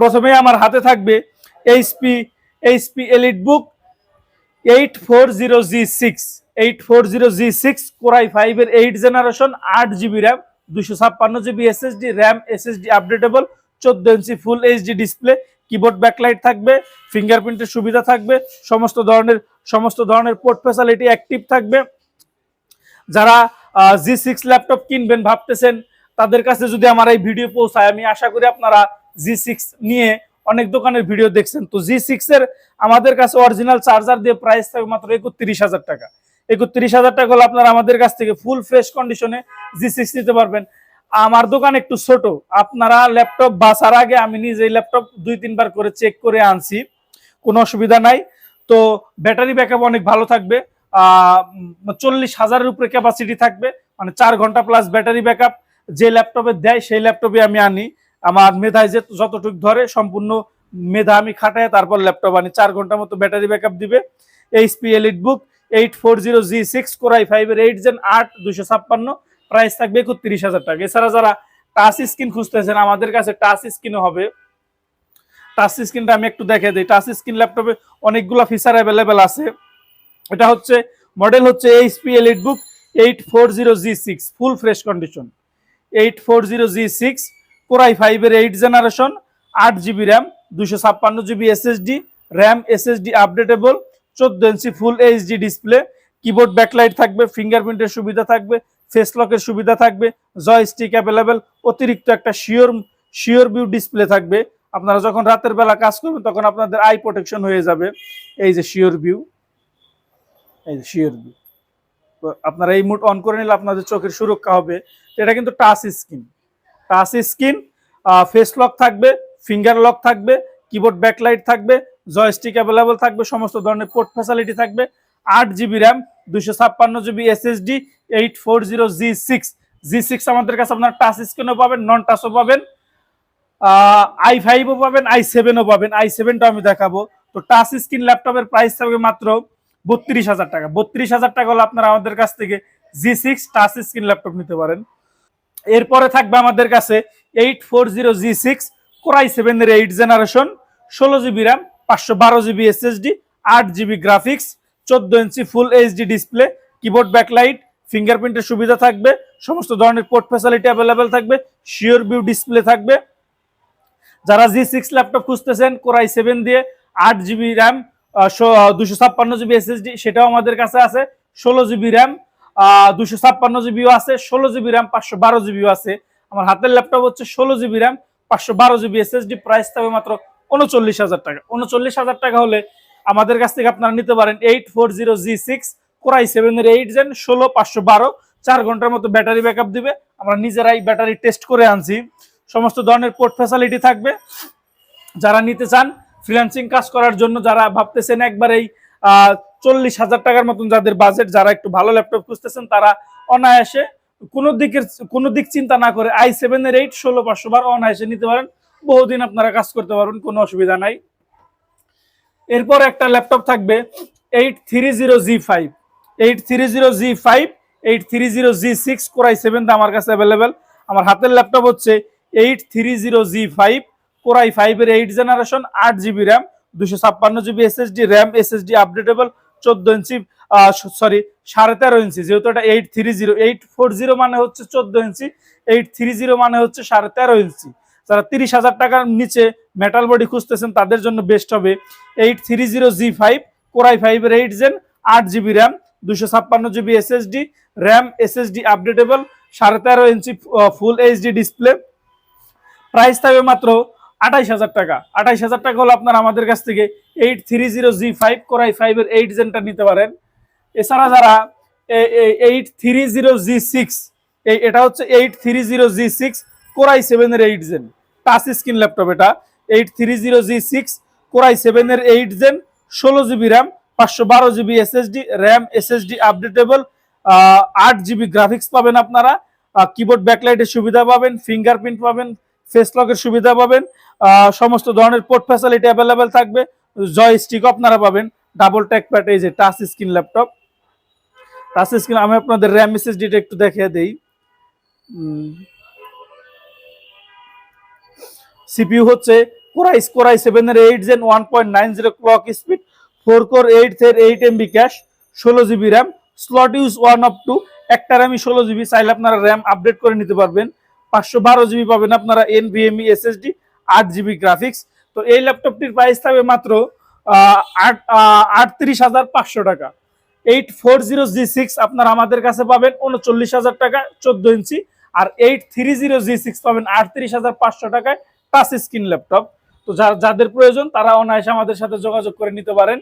প্রথমে আমার হাতে থাকবে HP HP EliteBook eight four zero G six eight four zero G six core i ফাইভের এইট জেনারেশন আট জিবি র্যাম দুশো ছাপ্পান্ন GB SSD RAM SSD updatable চোদ্দ ইঞ্চি full HD display keyboard backlight থাকবে ফিঙ্গারপ্রিন্টের সুবিধা থাকবে, সমস্ত ধরনের সমস্ত ধরনের পোর্ট ফ্যাসিলিটি অ্যাক্টিভ থাকবে। যারা জি সিক্স ল্যাপটপ কিনবেন ভাবতেছেন, তাদের কাছে যদি আমার এই ভিডিও পৌঁছায়, আমি আশা করি আপনারা জি সিক্স নিয়ে অনেক দোকানের ভিডিও দেখছেন। তো জি সিক্স এর আমাদের কাছে অরিজিনাল চার্জার দিয়ে প্রাইস থাকবে মাত্র একত্রিশ হাজার টাকা। একত্রিশ হাজার টাকা হলে আপনারা আমাদের কাছ থেকে ফুল ফ্রেশ কন্ডিশনে জি সিক্স নিতে পারবেন। আমার দোকান একটু ছোট। আপনারা ল্যাপটপ বাসার আগে আমি নিজেই ল্যাপটপ দুই, তিনবার করে চেক করে আনছি। কোনো অসুবিধা নাই। তো ব্যাটারি ব্যাকআপ অনেক ভালো থাকবে। চল্লিশ হাজারের উপরে ক্যাপাসিটি থাকবে। মানে চার ঘণ্টা প্লাস ব্যাটারি ব্যাকআপ যে ল্যাপটপে দেয়, সেই ল্যাপটপে আমি আনি। আমার মেধায় যে যতটুকু ধরে, সম্পূর্ণ মেধা আমি খাটাই তারপর ল্যাপটপ আনি। চার ঘণ্টার মতো ব্যাটারি ব্যাকআপ দিবে। HP EliteBook eight four zero G six core i ফাইভের এইট জেন আট দুশো ছাপ্পান্ন। প্রাইস থাকবে একত্রিশ হাজার টাকা। এছাড়া যারা টাচ স্ক্রিন খুঁজতেছেন, আমাদের কাছে টাচ স্ক্রিনও হবে। টাচ স্ক্রিনটা আমি একটু দেখে দিই। টাচ স্ক্রিন ল্যাপটপে অনেকগুলো ফিচার অ্যাভেলেবেল আছে। এটা হচ্ছে মডেল হচ্ছে HP EliteBook eight four zero G six full fresh condition eight four zero G six core i ফাইভের এইট জেনারেশন, আট জিবি র্যাম দুশো ছাপ্পান্ন GB SSD, RAM SSD updatable, চোদ্দ ইঞ্চি full HD display, keyboard backlight থাকবে, ফিঙ্গারপ্রিন্টের সুবিধা থাকবে, face লকের সুবিধা থাকবে, জয়স্টিক অ্যাভেলেবেল, অতিরিক্ত একটা শিওর শিওর ভিউ ডিসপ্লে থাকবে। আপনারা যখন রাতের বেলা কাজ করবেন, তখন আপনাদের আই প্রোটেকশন হয়ে যাবে। এই যে শিওর ভিউ, এই যে শিওর ভিউ। আপনারা এই মুড অন করে নিলে আপনাদের চোখের সুরক্ষা হবে। এটা কিন্তু touch screen. Touch screen face lock থাকবে ফিঙ্গার লক থাকবে কিবোর্ড ব্যাকলাইট থাকবে জয়স্টিক অ্যাভেলেবল থাকবে, সমস্ত ধরনের পোর্ট ফ্যাসিলিটি থাকবে। আট জিবি র্যাম দুশো ছাপ্পান্ন GB SSD eight four zero G six G six আমাদের কাছে আপনার টাচ স্ক্রিনও পাবেন নন টাচও পাবেন আই ফাইভও পাবেন আই সেভেনও পাবেন। আই সেভেনটা আমি দেখাবো। তো টাচ স্ক্রিন ল্যাপটপের প্রাইস থাকবে মাত্র বত্রিশ হাজার টাকা। বত্রিশ হাজার টাকা হলে আপনারা আমাদের কাছ থেকে G six touch screen laptop নিতে পারেন। এরপরে থাকবে আমাদের কাছে eight four zero G six core i সেভেনের এইট জেনারেশন ষোলো জিবি র্যাম পাঁচশো বারো জিবি এসএসডি আট জিবি গ্রাফিক্স চোদ্দ ইঞ্চি full HD display keyboard backlight ফিঙ্গারপ্রিন্টের সুবিধা থাকবে, সমস্ত ধরনের পোর্ট ফ্যাসিলিটি অ্যাভেলেবেল থাকবে শিওর ভিউ ডিসপ্লে থাকবে। যারা জি সিক্স ল্যাপটপ খুঁজতেছেন কোরাই সেভেন দিয়ে আট জিবি র্যাম দুশো ছাপ্পান্ন জিবি এসএসডি সেটাও আমাদের কাছে আছে, ষোলো জিবি র্যাম দুশো ছাপ্পান্ন জিবিও আছে, ষোলো জিবি র্যাম পাঁচশো বারো জিবিও আছে। আমার হাতের ল্যাপটপ হচ্ছে ষোলো জিবি র্যাম পাঁচশো বারো জিবি এসএসডি প্রাইস থাকবে মাত্র উনচল্লিশ হাজার টাকা। উনচল্লিশ হাজার টাকা হলে আমাদের কাছ থেকে আপনারা নিতে পারেন eight four zero G six core i সেভেনের এইট জেন ষোলো, পাঁচশো বারো, চার ঘণ্টার মতো ব্যাটারি ব্যাকআপ দিবে। আমরা নিজেরাই ব্যাটারি টেস্ট করে আনছি। সমস্ত ধরনের পোর্ট ফ্যাসিলিটি থাকবে। যারা নিতে চান ফ্রিল্যান্সিং কাজ করার জন্য যারা ভাবতেছেন একবারেই চল্লিশ হাজার টাকার মতন যাদের বাজেট যারা একটু ভালো ল্যাপটপ খুঁজতেছেন, তারা অনায়াসে কোনো দিকের, কোনো দিক চিন্তা না করে আই সেভেনের এইট ষোলো পাঁচশো বার অনায়াসে নিতে পারেন। বহুদিন আপনারা কাজ করতে পারবেন, কোনো অসুবিধা নাই। এরপর একটা ল্যাপটপ থাকবে eight three zero G five eight three zero G five eight three zero G six core i seven আমার কাছে অ্যাভেলেবেল আমার হাতের ল্যাপটপ হচ্ছে eight three zero G five core i ফাইভের এইট জেনারেশন আট জিবি র্যাম দুশো ছাপ্পান্ন GB SSD RAM SSD updatable চোদ্দ ইঞ্চি সরি, সাড়ে তেরো ইঞ্চি, যেহেতু এটা eight three zero eight four zero মানে হচ্ছে চোদ্দ ইঞ্চি এইট থ্রি জিরো মানে হচ্ছে সাড়ে তেরো ইঞ্চি। যারা তিরিশ হাজার টাকার নিচে মেটাল বডি খুঁজতেছেন, তাদের জন্য বেস্ট হবে eight three zero G five core i ফাইভের এইট জেন আট জিবি র্যাম দুশো ছাপ্পান্ন GB SSD RAM SSD updatable সাড়ে তেরো ইঞ্চি ফুল এইচডি ডিসপ্লে প্রাইস থাকবে মাত্র আঠাইশ হাজার টাকা। আঠাইশ হাজার টাকা হলো আপনার আমাদের কাছ থেকে eight three zero G five core i ফাইভের এইট জেনটা নিতে পারেন। এছাড়া যারা eight three zero G six এই, এটা হচ্ছে eight three zero G six core i সেভেনের eight gen touch screen laptop এটা। Eight three zero G six core i সেভেনের এইট জেন ষোলো জিবি র্যাম পাঁচশো বারো GB SSD RAM SSD updatable আট জিবি গ্রাফিক্স পাবেন আপনারা। কিবোর্ড ব্যাকলাইটের সুবিধা পাবেন ফিঙ্গারপ্রিন্ট পাবেন ফেস লকের সুবিধা পাবেন সমস্ত ধরনের পোর্ট ফ্যাসিলিটি অ্যাভেলেবেল থাকবে। জয় স্টিক আপনারা পাবেন। ডাবল ট্যাক প্যাট এই যে touch screen laptop touch screen আমি আপনাদের র্যাম এসএসডিটা একটু দেখিয়ে দেই। সিপিইউ হচ্ছে core i core i seven এর eight gen one point nine zero clock speed four core eight এর এইট এমবি ক্যাশ ষোলো GB RAM slot use one of two একটা র্যামই ষোলো জিবি চাইলে আপনারা র্যাম আপডেট করে নিতে পারবেন। পাঁচশো বারো জিবি পাবেন আপনারা এনভিএমই এসএসডি আট জিবি গ্রাফিক্স তো এই ল্যাপটপটির প্রাইস থাকবে মাত্র আট আটত্রিশ হাজার পাঁচশো টাকা। Eight four zero G six আপনারা আমাদের কাছে পাবেন উনচল্লিশ হাজার টাকা, চোদ্দ ইঞ্চি। আর eight three zero G six পাবেন আটত্রিশ হাজার পাঁচশো টাকায় টাচ স্ক্রিন ল্যাপটপ তো যাদের প্রয়োজন তারা অনায়াসে আমাদের সাথে যোগাযোগ করে নিতে পারেন।